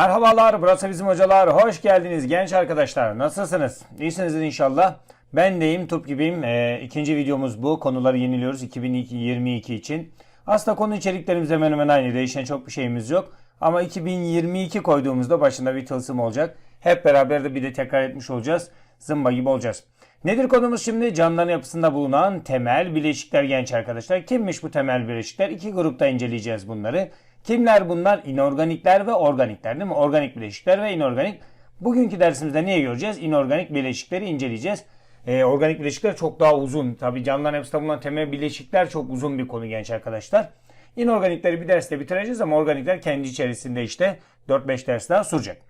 Merhabalar, burası bizim hocalar. Hoş geldiniz genç arkadaşlar. Nasılsınız? İyisinizdir inşallah. Ben deyim, top gibiyim. Ee, ikinci videomuz bu. Konuları yeniliyoruz 2022 için. Aslında konu içeriklerimiz hemen hemen aynı. Değişen çok bir şeyimiz yok. Ama 2022 koyduğumuzda başında bir tılsım olacak. Hep beraber de bir de tekrar etmiş olacağız. Zımba gibi olacağız. Nedir konumuz şimdi? Canlıların yapısında bulunan temel bileşikler genç arkadaşlar. Kimmiş bu temel bileşikler? İki grupta inceleyeceğiz bunları. Kimler bunlar? İnorganikler ve organikler değil mi? Organik bileşikler ve inorganik. Bugünkü dersimizde niye göreceğiz? İnorganik bileşikleri inceleyeceğiz. Ee, organik bileşikler çok daha uzun. Tabii canlıların yapısında bulunan temel bileşikler çok uzun bir konu genç arkadaşlar. İnorganikleri bir derste bitireceğiz ama organikler kendi içerisinde işte 4-5 ders daha sürecek.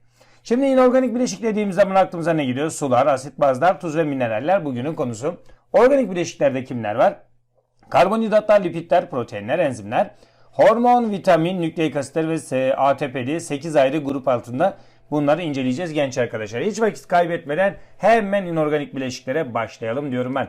Şimdi inorganik bileşik dediğimiz zaman aklımıza ne geliyor? Sular, asit bazlar, tuz ve mineraller bugünün konusu. Organik bileşiklerde kimler var? Karbonhidratlar, lipidler, proteinler, enzimler, hormon, vitamin, nükleik asitler ve ATP'li 8 ayrı grup altında bunları inceleyeceğiz genç arkadaşlar. Hiç vakit kaybetmeden hemen inorganik bileşiklere başlayalım diyorum ben.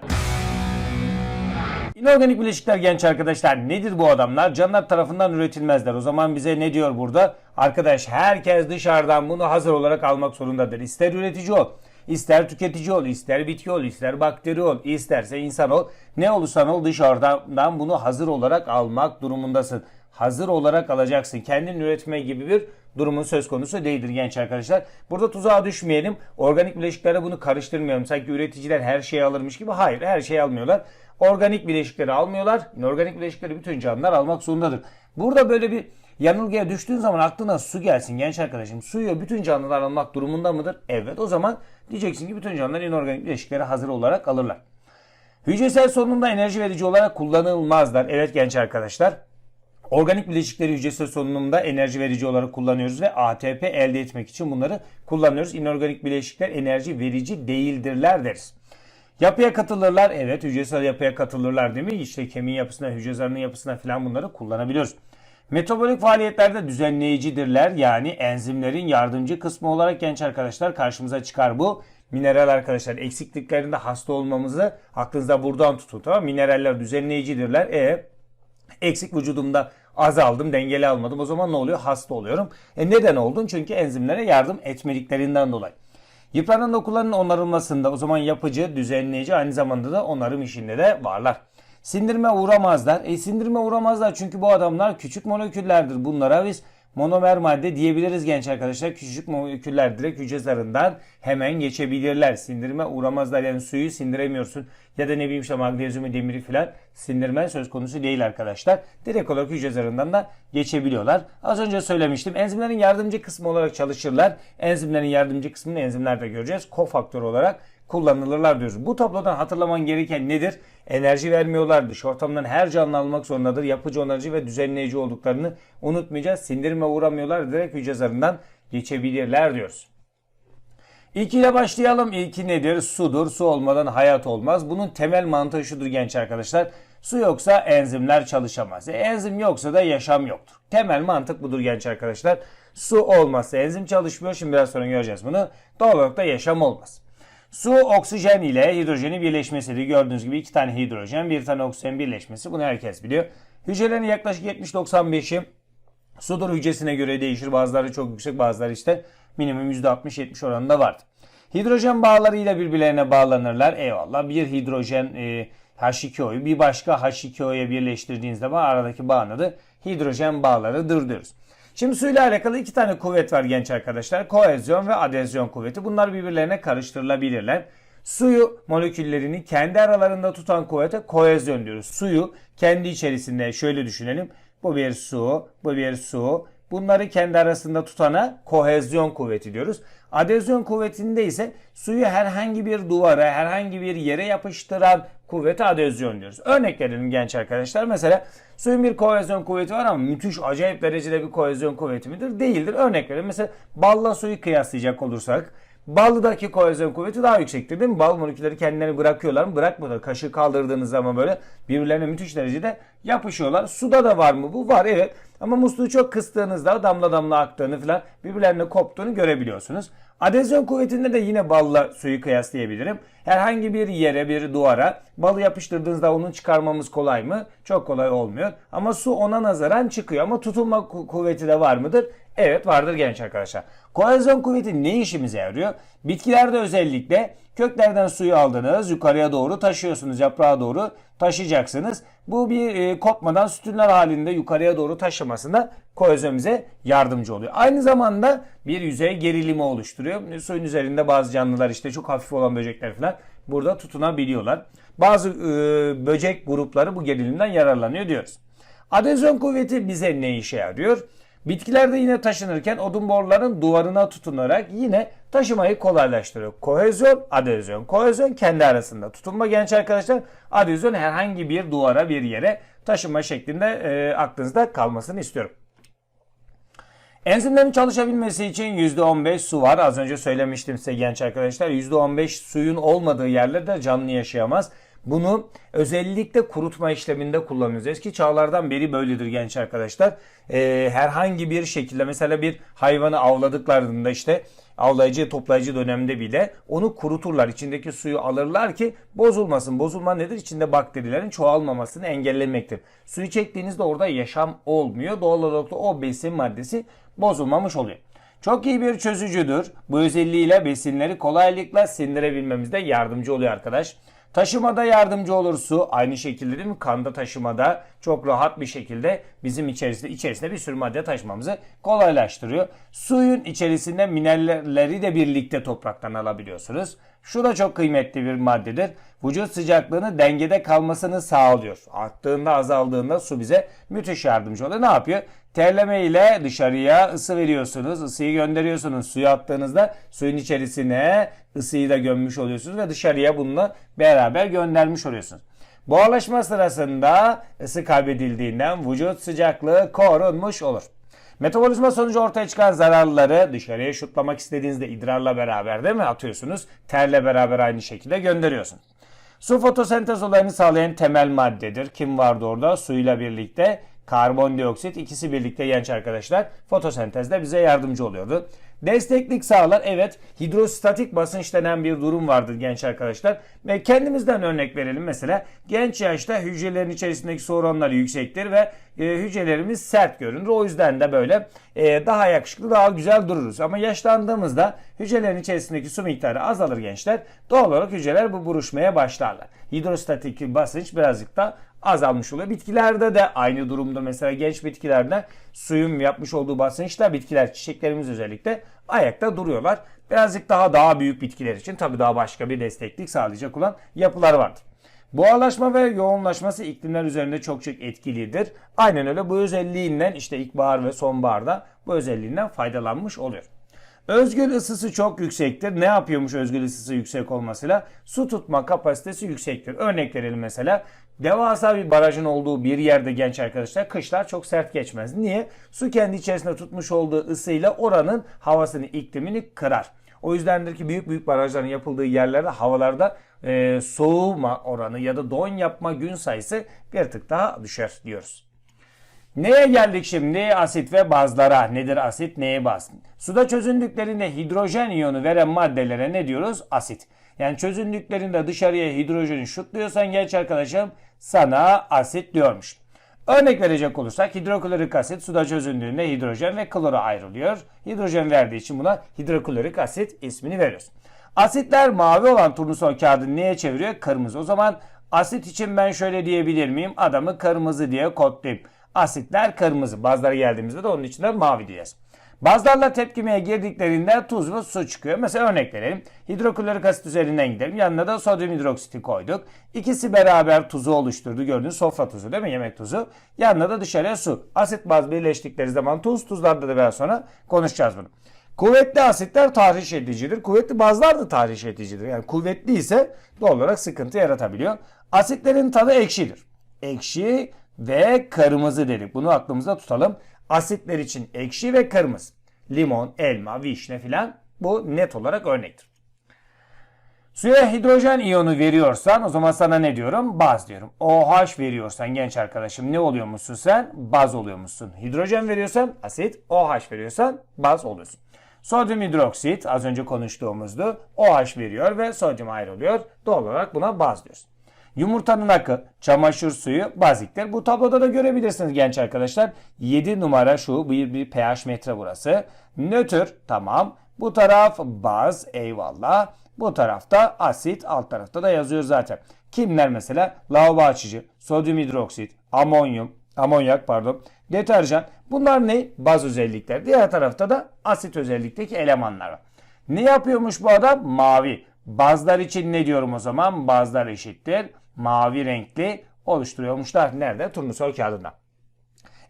İnorganik bileşikler genç arkadaşlar nedir bu adamlar? Canlılar tarafından üretilmezler. O zaman bize ne diyor burada? Arkadaş herkes dışarıdan bunu hazır olarak almak zorundadır. İster üretici ol, ister tüketici ol, ister bitki ol, ister bakteri ol, isterse insan ol. Ne olursan ol dışarıdan bunu hazır olarak almak durumundasın. Hazır olarak alacaksın. Kendin üretme gibi bir durumun söz konusu değildir genç arkadaşlar. Burada tuzağa düşmeyelim. Organik bileşiklere bunu karıştırmayalım. Sanki üreticiler her şeyi alırmış gibi. Hayır her şeyi almıyorlar. Organik bileşikleri almıyorlar. İnorganik bileşikleri bütün canlılar almak zorundadır. Burada böyle bir yanılgıya düştüğün zaman aklına su gelsin genç arkadaşım. Suyu bütün canlılar almak durumunda mıdır? Evet o zaman diyeceksin ki bütün canlılar inorganik bileşikleri hazır olarak alırlar. Hücresel solunumda enerji verici olarak kullanılmazlar. Evet genç arkadaşlar. Organik bileşikleri hücresel solunumda enerji verici olarak kullanıyoruz ve ATP elde etmek için bunları kullanıyoruz. İnorganik bileşikler enerji verici değildirler deriz. Yapıya katılırlar. Evet hücresel yapıya katılırlar değil mi? İşte kemiğin yapısına, hücre zarının yapısına falan bunları kullanabiliyoruz. Metabolik faaliyetlerde düzenleyicidirler. Yani enzimlerin yardımcı kısmı olarak genç arkadaşlar karşımıza çıkar bu. Mineral arkadaşlar eksikliklerinde hasta olmamızı aklınızda buradan tutun tamam Mineraller düzenleyicidirler. E eksik vücudumda azaldım, dengeli almadım. O zaman ne oluyor? Hasta oluyorum. E neden oldun? Çünkü enzimlere yardım etmediklerinden dolayı. Yıpranan dokuların onarılmasında o zaman yapıcı, düzenleyici aynı zamanda da onarım işinde de varlar. Sindirme uğramazlar. E sindirme uğramazlar çünkü bu adamlar küçük moleküllerdir. Bunlara biz monomer madde diyebiliriz genç arkadaşlar. Küçük moleküller direkt hücre zarından hemen geçebilirler. Sindirme uğramazlar. Yani suyu sindiremiyorsun. Ya da ne bileyim işte magnezyumu, demiri filan sindirme söz konusu değil arkadaşlar. Direkt olarak hücre zarından da geçebiliyorlar. Az önce söylemiştim. Enzimlerin yardımcı kısmı olarak çalışırlar. Enzimlerin yardımcı kısmını enzimlerde göreceğiz. Kofaktör olarak kullanılırlar diyoruz. Bu tablodan hatırlaman gereken nedir? Enerji vermiyorlar. Dış ortamdan her canlı almak zorundadır. Yapıcı, onarıcı ve düzenleyici olduklarını unutmayacağız. Sindirime uğramıyorlar. Direkt hücre zarından geçebilirler diyoruz. İlkiyle başlayalım. İlki nedir? Sudur. Su olmadan hayat olmaz. Bunun temel mantığı şudur genç arkadaşlar. Su yoksa enzimler çalışamaz. E, enzim yoksa da yaşam yoktur. Temel mantık budur genç arkadaşlar. Su olmazsa enzim çalışmıyor. Şimdi biraz sonra göreceğiz bunu. Doğal olarak da yaşam olmaz. Su oksijen ile hidrojenin birleşmesidir. Gördüğünüz gibi iki tane hidrojen, bir tane oksijen birleşmesi. Bunu herkes biliyor. Hücrelerin yaklaşık 70-95'i sudur hücresine göre değişir. Bazıları çok yüksek, bazıları işte minimum %60-70 oranında vardır. Hidrojen bağlarıyla birbirlerine bağlanırlar. Eyvallah. Bir hidrojen e, H2O'yu bir başka H2O'ya birleştirdiğiniz zaman aradaki bağın adı hidrojen bağlarıdır diyoruz. Şimdi suyla alakalı iki tane kuvvet var genç arkadaşlar. Koezyon ve adezyon kuvveti. Bunlar birbirlerine karıştırılabilirler. Suyu moleküllerini kendi aralarında tutan kuvvete koezyon diyoruz. Suyu kendi içerisinde şöyle düşünelim. Bu bir su, bu bir su. Bunları kendi arasında tutana kohezyon kuvveti diyoruz. Adezyon kuvvetinde ise suyu herhangi bir duvara, herhangi bir yere yapıştıran kuvvete adezyon diyoruz. Örnek verelim genç arkadaşlar. Mesela suyun bir kohezyon kuvveti var ama müthiş acayip derecede bir kohezyon kuvveti midir? Değildir. Örnek verelim. Mesela balla suyu kıyaslayacak olursak Ballıdaki kohezyon kuvveti daha yüksektir değil mi? Bal molekülleri kendilerini bırakıyorlar mı? Bırakmıyorlar. Kaşığı kaldırdığınız zaman böyle birbirlerine müthiş derecede yapışıyorlar. Suda da var mı bu? Var evet. Ama musluğu çok kıstığınızda damla damla aktığını falan birbirlerine koptuğunu görebiliyorsunuz. Adezyon kuvvetinde de yine balla suyu kıyaslayabilirim. Herhangi bir yere, bir duvara balı yapıştırdığınızda onun çıkarmamız kolay mı? Çok kolay olmuyor. Ama su ona nazaran çıkıyor. Ama tutulma kuvveti de var mıdır? Evet vardır genç arkadaşlar. Kohezyon kuvveti ne işimize yarıyor? Bitkilerde özellikle köklerden suyu aldınız, yukarıya doğru taşıyorsunuz, yaprağa doğru taşıyacaksınız. Bu bir e, kopmadan sütunlar halinde yukarıya doğru taşımasında kohezyon bize yardımcı oluyor. Aynı zamanda bir yüzey gerilimi oluşturuyor. Suyun üzerinde bazı canlılar işte çok hafif olan böcekler falan burada tutunabiliyorlar. Bazı e, böcek grupları bu gerilimden yararlanıyor diyoruz. Adezyon kuvveti bize ne işe yarıyor? Bitkilerde yine taşınırken odun boruların duvarına tutunarak yine taşımayı kolaylaştırıyor. Kohezyon, adezyon. Kohezyon kendi arasında tutunma genç arkadaşlar. Adezyon herhangi bir duvara bir yere taşıma şeklinde e, aklınızda kalmasını istiyorum. Enzimlerin çalışabilmesi için %15 su var. Az önce söylemiştim size genç arkadaşlar. %15 suyun olmadığı yerlerde canlı yaşayamaz. Bunu özellikle kurutma işleminde kullanıyoruz. Eski çağlardan beri böyledir genç arkadaşlar. Ee, herhangi bir şekilde mesela bir hayvanı avladıklarında işte avlayıcı toplayıcı dönemde bile onu kuruturlar. İçindeki suyu alırlar ki bozulmasın. Bozulma nedir? İçinde bakterilerin çoğalmamasını engellemektir. Suyu çektiğinizde orada yaşam olmuyor. Doğal olarak da o besin maddesi bozulmamış oluyor. Çok iyi bir çözücüdür. Bu özelliğiyle besinleri kolaylıkla sindirebilmemizde yardımcı oluyor arkadaş. Taşımada yardımcı olur su. Aynı şekilde değil mi? Kanda taşımada çok rahat bir şekilde bizim içerisinde içerisinde bir sürü madde taşımamızı kolaylaştırıyor. Suyun içerisinde mineralleri de birlikte topraktan alabiliyorsunuz. Şu da çok kıymetli bir maddedir. Vücut sıcaklığını dengede kalmasını sağlıyor. Arttığında azaldığında su bize müthiş yardımcı oluyor. Ne yapıyor? Terleme ile dışarıya ısı veriyorsunuz. ısıyı gönderiyorsunuz. Suyu attığınızda suyun içerisine ısıyı da gömmüş oluyorsunuz ve dışarıya bununla beraber göndermiş oluyorsunuz. Buharlaşma sırasında ısı kaybedildiğinden vücut sıcaklığı korunmuş olur. Metabolizma sonucu ortaya çıkan zararları dışarıya şutlamak istediğinizde idrarla beraber değil mi atıyorsunuz? Terle beraber aynı şekilde gönderiyorsunuz. Su fotosentez olayını sağlayan temel maddedir. Kim vardı orada? Suyla birlikte karbondioksit ikisi birlikte genç arkadaşlar fotosentezde bize yardımcı oluyordu. Desteklik sağlar. Evet hidrostatik basınç denen bir durum vardır genç arkadaşlar. Ve kendimizden örnek verelim. Mesela genç yaşta hücrelerin içerisindeki su oranları yüksektir ve e, hücrelerimiz sert görünür. O yüzden de böyle e, daha yakışıklı, daha güzel dururuz. Ama yaşlandığımızda hücrelerin içerisindeki su miktarı azalır gençler. Doğal olarak hücreler bu buruşmaya başlarlar. Hidrostatik basınç birazcık da azalmış oluyor. Bitkilerde de aynı durumda mesela genç bitkilerde suyun yapmış olduğu basınçla bitkiler çiçeklerimiz özellikle ayakta duruyorlar. Birazcık daha daha büyük bitkiler için tabii daha başka bir desteklik sağlayacak olan yapılar vardır. Buharlaşma ve yoğunlaşması iklimler üzerinde çok çok etkilidir. Aynen öyle bu özelliğinden işte ilkbahar ve sonbaharda bu özelliğinden faydalanmış oluyor. Özgül ısısı çok yüksektir. Ne yapıyormuş özgül ısısı yüksek olmasıyla? Su tutma kapasitesi yüksektir. Örnek verelim mesela. Devasa bir barajın olduğu bir yerde genç arkadaşlar kışlar çok sert geçmez. Niye? Su kendi içerisinde tutmuş olduğu ısıyla oranın havasını, iklimini kırar. O yüzdendir ki büyük büyük barajların yapıldığı yerlerde havalarda e, soğuma oranı ya da don yapma gün sayısı bir tık daha düşer diyoruz. Neye geldik şimdi? Asit ve bazlara. Nedir asit, neye baz? Suda çözündüklerinde hidrojen iyonu veren maddelere ne diyoruz? Asit. Yani çözündüklerinde dışarıya hidrojeni şutluyorsan genç arkadaşım sana asit diyormuş. Örnek verecek olursak hidroklorik asit suda çözündüğünde hidrojen ve klora ayrılıyor. Hidrojen verdiği için buna hidroklorik asit ismini veriyoruz. Asitler mavi olan turnusol kağıdını neye çeviriyor? Kırmızı. O zaman asit için ben şöyle diyebilir miyim? Adamı kırmızı diye kodlayayım. Asitler kırmızı. Bazılara geldiğimizde de onun içinde mavi diyeceğiz. Bazılarla tepkimeye girdiklerinde tuz ve su çıkıyor. Mesela örnek verelim. Hidroklorik asit üzerinden gidelim. Yanına da sodyum hidroksiti koyduk. İkisi beraber tuzu oluşturdu. Gördüğünüz sofra tuzu değil mi? Yemek tuzu. Yanına da dışarıya su. Asit baz birleştikleri zaman tuz. Tuzlarda da biraz sonra konuşacağız bunu. Kuvvetli asitler tahriş edicidir. Kuvvetli bazlar da tahriş edicidir. Yani kuvvetli ise doğal olarak sıkıntı yaratabiliyor. Asitlerin tadı ekşidir. Ekşi ve kırmızı dedik. Bunu aklımızda tutalım. Asitler için ekşi ve kırmızı. Limon, elma, vişne filan bu net olarak örnektir. Suya hidrojen iyonu veriyorsan o zaman sana ne diyorum? Baz diyorum. OH veriyorsan genç arkadaşım ne oluyor musun sen? Baz oluyor musun? Hidrojen veriyorsan asit, OH veriyorsan baz oluyorsun. Sodyum hidroksit az önce konuştuğumuzdu. OH veriyor ve sodyum ayrılıyor. Doğal olarak buna baz diyoruz. Yumurtanın akı, çamaşır suyu baziktir. Bu tabloda da görebilirsiniz genç arkadaşlar. 7 numara şu bir, bir pH metre burası. Nötr tamam. Bu taraf baz eyvallah. Bu tarafta asit alt tarafta da yazıyor zaten. Kimler mesela? Lavabo açıcı, sodyum hidroksit, amonyum, amonyak pardon, deterjan. Bunlar ne? Baz özellikler. Diğer tarafta da asit özellikteki elemanlar. Ne yapıyormuş bu adam? Mavi. Bazlar için ne diyorum o zaman? Bazlar eşittir. Mavi renkli oluşturuyormuşlar. Nerede? Turnusol kağıdında.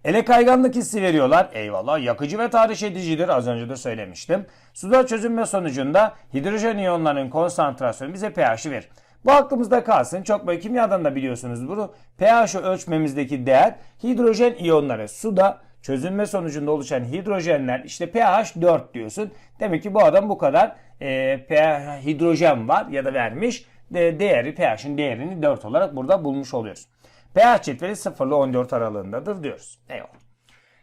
Ele kayganlık hissi veriyorlar. Eyvallah. Yakıcı ve tahriş edicidir. Az önce de söylemiştim. Suda çözünme sonucunda hidrojen iyonlarının konsantrasyonu bize pH'i verir. Bu aklımızda kalsın. Çok böyle kimyadan da biliyorsunuz bunu. pH'i ölçmemizdeki değer hidrojen iyonları. Suda çözünme sonucunda oluşan hidrojenler işte pH 4 diyorsun. Demek ki bu adam bu kadar e, pH hidrojen var ya da vermiş. De, değeri pH'in değerini 4 olarak burada bulmuş oluyoruz. pH cetveli 0 ile 14 aralığındadır diyoruz. Eyvallah.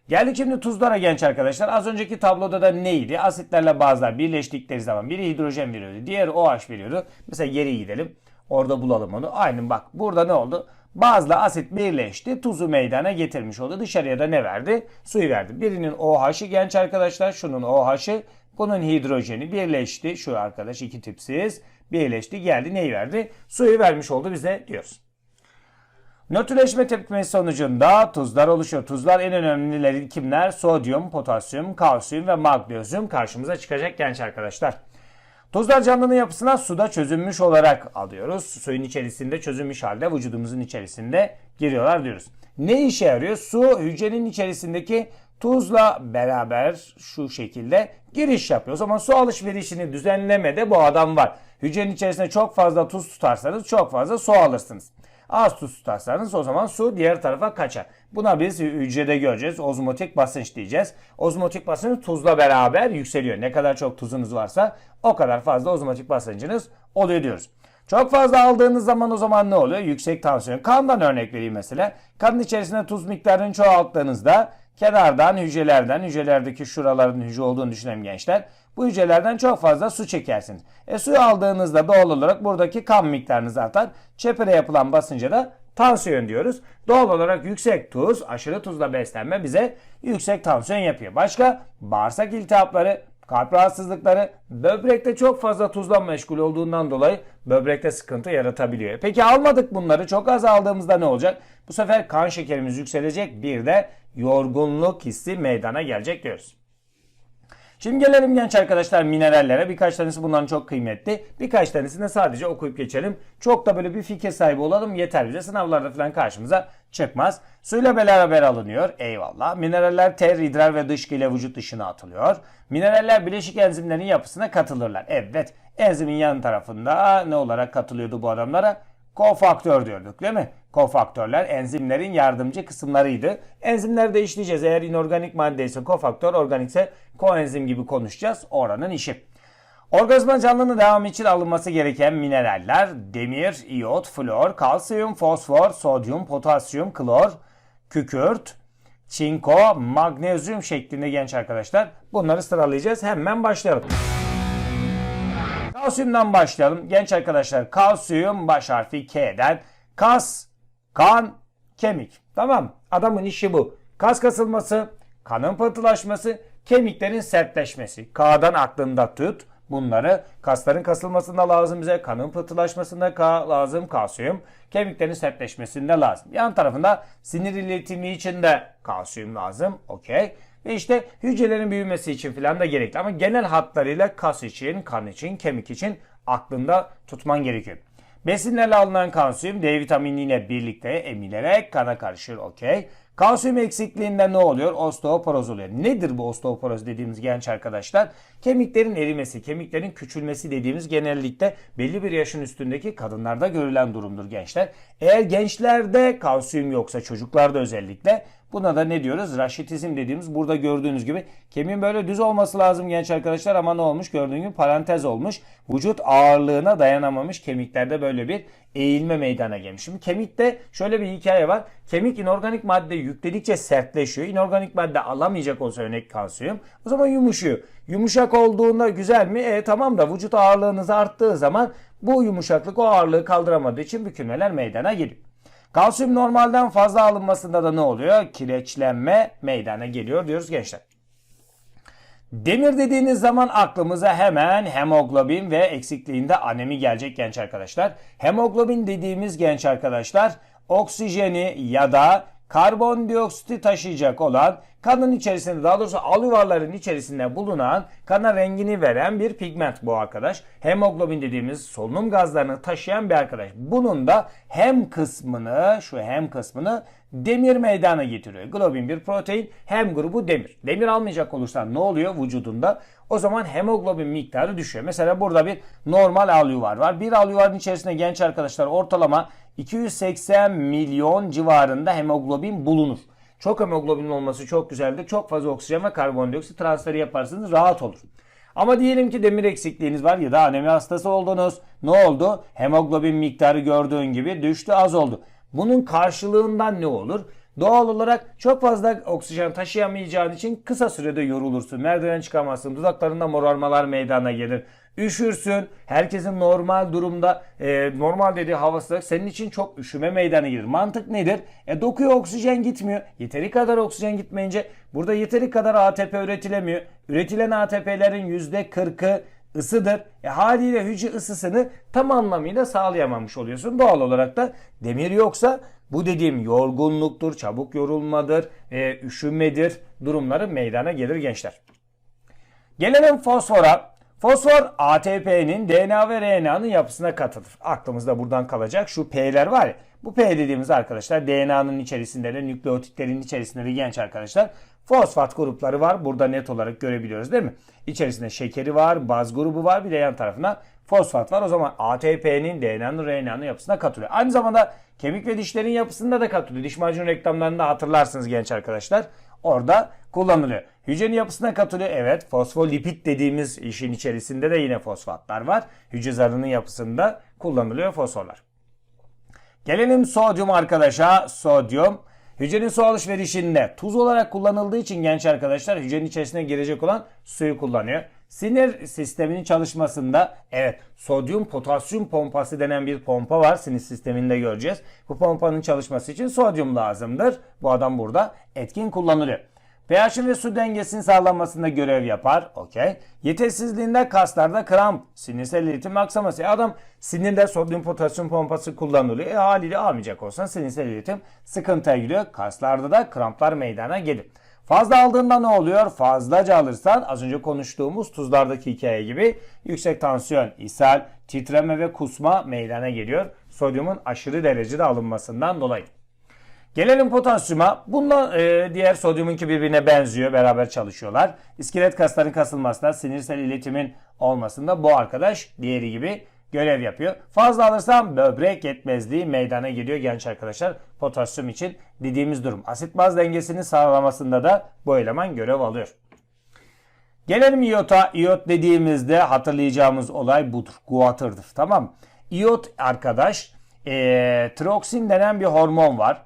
Geldik şimdi tuzlara genç arkadaşlar. Az önceki tabloda da neydi? Asitlerle bazılar birleştikleri zaman biri hidrojen veriyordu. Diğeri OH veriyordu. Mesela geri gidelim. Orada bulalım onu. Aynen bak burada ne oldu? Bazla asit birleşti. Tuzu meydana getirmiş oldu. Dışarıya da ne verdi? Suyu verdi. Birinin OH'ı genç arkadaşlar. Şunun OH'ı. Bunun hidrojeni birleşti. Şu arkadaş iki tipsiz. Birleşti geldi. Neyi verdi? Suyu vermiş oldu bize diyoruz. Nötrleşme tepkimesi sonucunda tuzlar oluşuyor. Tuzlar en önemlileri kimler? Sodyum, potasyum, kalsiyum ve magnezyum karşımıza çıkacak genç arkadaşlar. Tuzlar canlının yapısına suda çözünmüş olarak alıyoruz. Suyun içerisinde çözünmüş halde vücudumuzun içerisinde giriyorlar diyoruz. Ne işe yarıyor? Su hücrenin içerisindeki tuzla beraber şu şekilde giriş yapıyor. O zaman su alışverişini düzenlemede bu adam var. Hücrenin içerisinde çok fazla tuz tutarsanız çok fazla su alırsınız. Az tuz tutarsanız o zaman su diğer tarafa kaçar. Buna biz hücrede göreceğiz. Ozmotik basınç diyeceğiz. Ozmotik basınç tuzla beraber yükseliyor. Ne kadar çok tuzunuz varsa o kadar fazla ozmotik basıncınız oluyor diyoruz. Çok fazla aldığınız zaman o zaman ne oluyor? Yüksek tansiyon. Kandan örnek vereyim mesela. Kanın içerisinde tuz miktarını çoğalttığınızda kenardan hücrelerden, hücrelerdeki şuraların hücre olduğunu düşünelim gençler. Bu hücrelerden çok fazla su çekersiniz. E suyu aldığınızda doğal olarak buradaki kan miktarınız artar. Çepere yapılan basınca da tansiyon diyoruz. Doğal olarak yüksek tuz, aşırı tuzla beslenme bize yüksek tansiyon yapıyor. Başka bağırsak iltihapları, kalp rahatsızlıkları, böbrekte çok fazla tuzla meşgul olduğundan dolayı böbrekte sıkıntı yaratabiliyor. Peki almadık bunları çok az aldığımızda ne olacak? Bu sefer kan şekerimiz yükselecek bir de yorgunluk hissi meydana gelecek diyoruz. Şimdi gelelim genç arkadaşlar minerallere. Birkaç tanesi bundan çok kıymetli. Birkaç tanesini sadece okuyup geçelim. Çok da böyle bir fikir sahibi olalım yeter bize. Sınavlarda falan karşımıza çıkmaz. Suyla beraber alınıyor. Eyvallah. Mineraller ter, idrar ve dışkı ile vücut dışına atılıyor. Mineraller bileşik enzimlerin yapısına katılırlar. Evet. Enzimin yan tarafında ne olarak katılıyordu bu adamlara? Kofaktör diyorduk değil mi? Kofaktörler enzimlerin yardımcı kısımlarıydı. Enzimleri de işleyeceğiz. Eğer inorganik madde ise kofaktör, organikse koenzim gibi konuşacağız. Oranın işi. Organizma canlının devamı için alınması gereken mineraller demir, iyot, flor, kalsiyum, fosfor, sodyum, potasyum, klor, kükürt, çinko, magnezyum şeklinde genç arkadaşlar. Bunları sıralayacağız. Hemen başlayalım. Kalsiyumdan başlayalım. Genç arkadaşlar kalsiyum baş harfi K'den. Kas, kan, kemik. Tamam adamın işi bu. Kas kasılması, kanın pıhtılaşması, kemiklerin sertleşmesi. K'dan aklında tut. Bunları kasların kasılmasında lazım bize, kanın pıhtılaşmasında K lazım, kalsiyum, kemiklerin sertleşmesinde lazım. Yan tarafında sinir iletimi için de kalsiyum lazım. Okey. Ve işte hücrelerin büyümesi için falan da gerekli. Ama genel hatlarıyla kas için, kan için, kemik için aklında tutman gerekiyor. Besinlerle alınan kalsiyum D vitaminiyle birlikte emilerek kana karışır. Okey. Kalsiyum eksikliğinde ne oluyor? Osteoporoz oluyor. Nedir bu osteoporoz dediğimiz genç arkadaşlar? Kemiklerin erimesi, kemiklerin küçülmesi dediğimiz genellikle belli bir yaşın üstündeki kadınlarda görülen durumdur gençler. Eğer gençlerde kalsiyum yoksa çocuklarda özellikle Buna da ne diyoruz? Raşitizm dediğimiz burada gördüğünüz gibi kemiğin böyle düz olması lazım genç arkadaşlar ama ne olmuş? Gördüğünüz gibi parantez olmuş. Vücut ağırlığına dayanamamış kemiklerde böyle bir eğilme meydana gelmiş. Şimdi kemikte şöyle bir hikaye var. Kemik inorganik madde yükledikçe sertleşiyor. İnorganik madde alamayacak olsa örnek kalsiyum o zaman yumuşuyor. Yumuşak olduğunda güzel mi? E tamam da vücut ağırlığınız arttığı zaman bu yumuşaklık o ağırlığı kaldıramadığı için bükülmeler meydana geliyor. Kalsiyum normalden fazla alınmasında da ne oluyor? Kireçlenme meydana geliyor diyoruz gençler. Demir dediğiniz zaman aklımıza hemen hemoglobin ve eksikliğinde anemi gelecek genç arkadaşlar. Hemoglobin dediğimiz genç arkadaşlar oksijeni ya da karbondioksiti taşıyacak olan kanın içerisinde daha doğrusu alüvarların içerisinde bulunan kana rengini veren bir pigment bu arkadaş. Hemoglobin dediğimiz solunum gazlarını taşıyan bir arkadaş. Bunun da hem kısmını şu hem kısmını demir meydana getiriyor. Globin bir protein hem grubu demir. Demir almayacak olursan ne oluyor vücudunda? O zaman hemoglobin miktarı düşüyor. Mesela burada bir normal alüvar var. Bir alüvarın içerisinde genç arkadaşlar ortalama 280 milyon civarında hemoglobin bulunur. Çok hemoglobin olması çok güzeldir. Çok fazla oksijen ve karbondioksit transferi yaparsınız rahat olur. Ama diyelim ki demir eksikliğiniz var ya da anemi hastası oldunuz. Ne oldu? Hemoglobin miktarı gördüğün gibi düştü az oldu. Bunun karşılığından ne olur? Doğal olarak çok fazla oksijen taşıyamayacağın için kısa sürede yorulursun. Merdiven çıkamazsın. Dudaklarında morarmalar meydana gelir. Üşürsün. Herkesin normal durumda e, normal dediği havası senin için çok üşüme meydana gelir. Mantık nedir? E dokuya oksijen gitmiyor. Yeteri kadar oksijen gitmeyince burada yeteri kadar ATP üretilemiyor. Üretilen ATP'lerin %40'ı ısıdır. E, haliyle hücre ısısını tam anlamıyla sağlayamamış oluyorsun. Doğal olarak da demir yoksa bu dediğim yorgunluktur, çabuk yorulmadır, e, üşümedir durumları meydana gelir gençler. Gelelim fosfora. Fosfor ATP'nin DNA ve RNA'nın yapısına katılır. Aklımızda buradan kalacak şu P'ler var ya. Bu P dediğimiz arkadaşlar DNA'nın içerisinde de nükleotitlerin içerisinde de genç arkadaşlar fosfat grupları var. Burada net olarak görebiliyoruz değil mi? İçerisinde şekeri var, baz grubu var bir de yan tarafına fosfat var. O zaman ATP'nin DNA'nın RNA'nın yapısına katılıyor. Aynı zamanda kemik ve dişlerin yapısında da katılıyor. Diş macunu reklamlarında hatırlarsınız genç arkadaşlar. Orada kullanılıyor. Hücrenin yapısına katılıyor. Evet fosfolipid dediğimiz işin içerisinde de yine fosfatlar var. Hücre zarının yapısında kullanılıyor fosforlar. Gelelim sodyum arkadaşa. Sodyum hücrenin su alışverişinde tuz olarak kullanıldığı için genç arkadaşlar hücrenin içerisine girecek olan suyu kullanıyor. Sinir sisteminin çalışmasında evet sodyum potasyum pompası denen bir pompa var. Sinir sisteminde göreceğiz. Bu pompanın çalışması için sodyum lazımdır. Bu adam burada etkin kullanılıyor. pH'in ve su dengesinin sağlanmasında görev yapar. Okey. Yetersizliğinde kaslarda kramp, sinirsel iletim aksaması. E adam sinirde sodyum potasyum pompası kullanılıyor. E haliyle almayacak olsan sinirsel iletim sıkıntıya giriyor. Kaslarda da kramplar meydana gelir. Fazla aldığında ne oluyor? Fazlaca alırsan az önce konuştuğumuz tuzlardaki hikaye gibi yüksek tansiyon, ishal, titreme ve kusma meydana geliyor. Sodyumun aşırı derecede alınmasından dolayı. Gelelim potasyuma. Bununla e, diğer sodyumunki birbirine benziyor. Beraber çalışıyorlar. İskelet kasların kasılmasında, sinirsel iletimin olmasında bu arkadaş diğeri gibi görev yapıyor. Fazla alırsam böbrek yetmezliği meydana geliyor genç arkadaşlar. Potasyum için dediğimiz durum. Asit baz dengesini sağlamasında da bu eleman görev alıyor. Gelelim iyota. İyot dediğimizde hatırlayacağımız olay budur. Guatır'dır. Tamam İyot arkadaş e, troksin denen bir hormon var.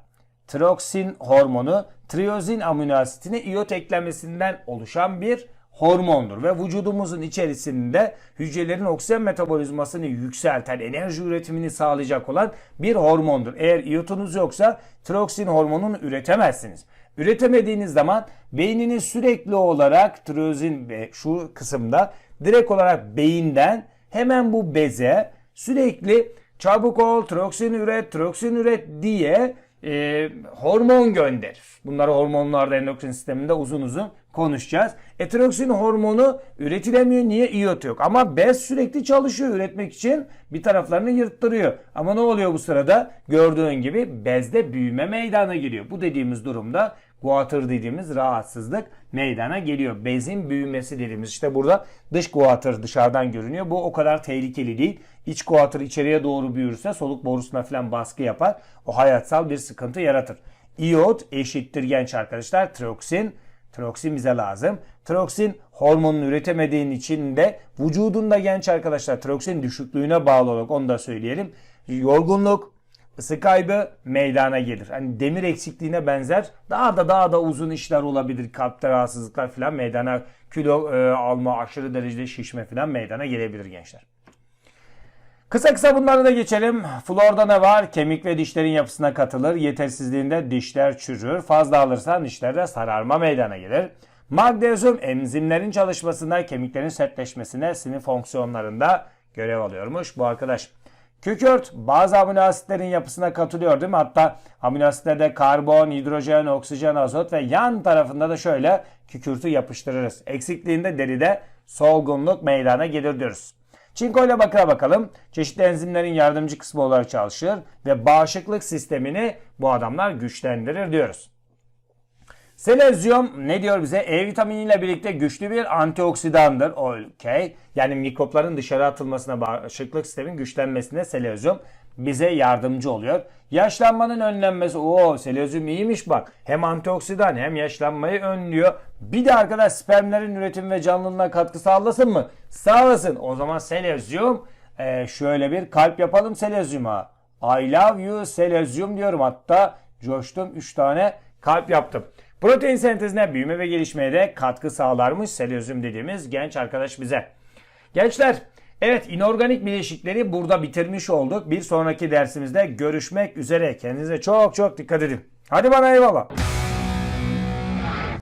Troksin hormonu triozin amino asitine iyot eklemesinden oluşan bir hormondur ve vücudumuzun içerisinde hücrelerin oksijen metabolizmasını yükselten, enerji üretimini sağlayacak olan bir hormondur. Eğer iyotunuz yoksa troksin hormonunu üretemezsiniz. Üretemediğiniz zaman beyniniz sürekli olarak tirozin ve şu kısımda direkt olarak beyinden hemen bu beze sürekli çabuk ol, troksin üret, troksin üret diye e, hormon gönderir. Bunları hormonlarda endokrin sisteminde uzun uzun konuşacağız. Etiroksin hormonu üretilemiyor. Niye? İyot yok. Ama bez sürekli çalışıyor üretmek için. Bir taraflarını yırttırıyor. Ama ne oluyor bu sırada? Gördüğün gibi bezde büyüme meydana geliyor. Bu dediğimiz durumda guatr dediğimiz rahatsızlık meydana geliyor. Bezin büyümesi dediğimiz işte burada dış guatr dışarıdan görünüyor. Bu o kadar tehlikeli değil. İç guatr içeriye doğru büyürse soluk borusuna falan baskı yapar. O hayatsal bir sıkıntı yaratır. İyot eşittir genç arkadaşlar troksin. Troksin bize lazım. Troksin hormonunu üretemediğin için de vücudunda genç arkadaşlar troksin düşüklüğüne bağlı olarak onu da söyleyelim. Yorgunluk, ısı kaybı meydana gelir. Hani demir eksikliğine benzer daha da daha da uzun işler olabilir. Kalpte rahatsızlıklar falan meydana kilo e, alma, aşırı derecede şişme falan meydana gelebilir gençler. Kısa kısa bunları da geçelim. Florda ne var? Kemik ve dişlerin yapısına katılır. Yetersizliğinde dişler çürür. Fazla alırsan dişlerde sararma meydana gelir. Magnezyum enzimlerin çalışmasında, kemiklerin sertleşmesine, sinir fonksiyonlarında görev alıyormuş bu arkadaş. Kükürt bazı amino asitlerin yapısına katılıyor değil mi? Hatta amino asitlerde karbon, hidrojen, oksijen, azot ve yan tarafında da şöyle kükürtü yapıştırırız. Eksikliğinde deride solgunluk meydana gelir diyoruz. Çinko ile bakıra bakalım. Çeşitli enzimlerin yardımcı kısmı olarak çalışır ve bağışıklık sistemini bu adamlar güçlendirir diyoruz. Selezyum ne diyor bize? E vitaminiyle birlikte güçlü bir antioksidandır. Okey. Yani mikropların dışarı atılmasına, bağışıklık sistemin güçlenmesine selezyum bize yardımcı oluyor. Yaşlanmanın önlenmesi. Oo selezyum iyiymiş bak. Hem antioksidan hem yaşlanmayı önlüyor. Bir de arkadaş spermlerin üretim ve canlılığına katkı sağlasın mı? Sağlasın. O zaman selezyum e, şöyle bir kalp yapalım selezyuma. I love you selezyum diyorum. Hatta coştum 3 tane kalp yaptım. Protein sentezine, büyüme ve gelişmeye de katkı sağlarmış selezyum dediğimiz genç arkadaş bize. Gençler, evet inorganik bileşikleri burada bitirmiş olduk. Bir sonraki dersimizde görüşmek üzere. Kendinize çok çok dikkat edin. Hadi bana eyvallah.